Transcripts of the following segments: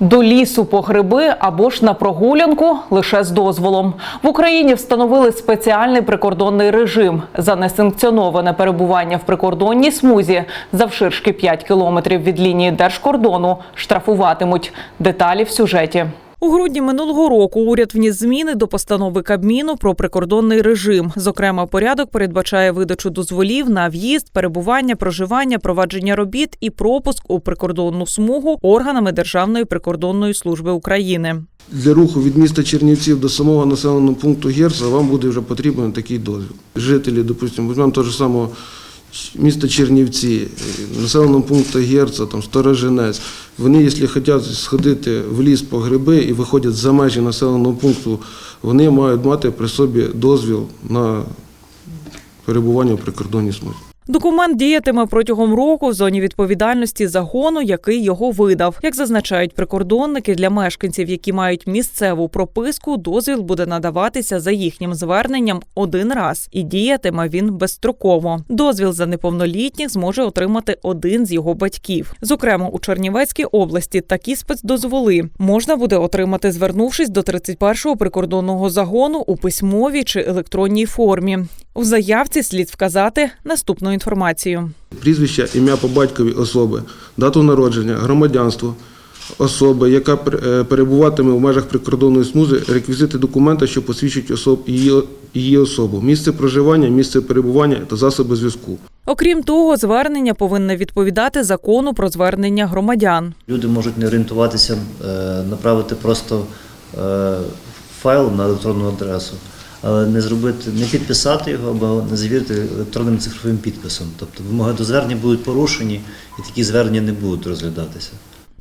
До лісу по гриби або ж на прогулянку лише з дозволом. В Україні встановили спеціальний прикордонний режим за несанкціоноване перебування в прикордонній смузі завширшки 5 кілометрів від лінії держкордону штрафуватимуть. Деталі в сюжеті. У грудні минулого року уряд вніс зміни до постанови Кабміну про прикордонний режим. Зокрема, порядок передбачає видачу дозволів на в'їзд, перебування, проживання, провадження робіт і пропуск у прикордонну смугу органами Державної прикордонної служби України. Для руху від міста Чернівців до самого населеного пункту Герца вам буде вже потрібен такий дозвіл. Жителі, допустимо, візьмемо того ж самого міста Чернівці, е, населеного пункту Герца, там, Сторожинець, вони, якщо хочуть сходити в ліс по гриби і виходять за межі населеного пункту, вони мають мати при собі дозвіл на перебування в прикордонній смузі. Документ діятиме протягом року в зоні відповідальності загону, який його видав. Як зазначають прикордонники, для мешканців, які мають місцеву прописку, дозвіл буде надаватися за їхнім зверненням один раз, і діятиме він безстроково. Дозвіл за неповнолітніх зможе отримати один з його батьків. Зокрема, у Чернівецькій області такі спецдозволи можна буде отримати, звернувшись до 31-го прикордонного загону у письмовій чи електронній формі. У заявці слід вказати наступну інформацію. Прізвище, ім'я по батькові особи, дату народження, громадянство особи, яка е, перебуватиме в межах прикордонної смузи, реквізити документа, що посвідчують особ, її, її особу, місце проживання, місце перебування та засоби зв'язку. Окрім того, звернення повинне відповідати закону про звернення громадян. Люди можуть не орієнтуватися, е, направити просто е, файл на електронну адресу, але не зробити, не підписати його або не завірити електронним цифровим підписом. Тобто вимоги до звернення будуть порушені, і такі звернення не будуть розглядатися.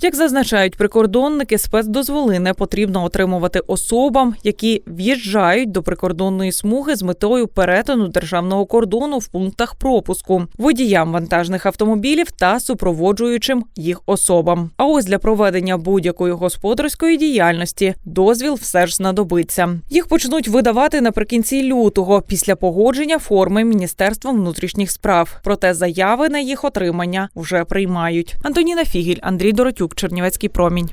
Як зазначають прикордонники, спецдозволи не потрібно отримувати особам, які в'їжджають до прикордонної смуги з метою перетину державного кордону в пунктах пропуску, водіям вантажних автомобілів та супроводжуючим їх особам. А ось для проведення будь-якої господарської діяльності дозвіл все ж знадобиться. Їх почнуть видавати наприкінці лютого після погодження форми Міністерства внутрішніх справ. Проте заяви на їх отримання вже приймають. Антоніна Фігіль, Андрій Доротюк, Чернівецький промінь.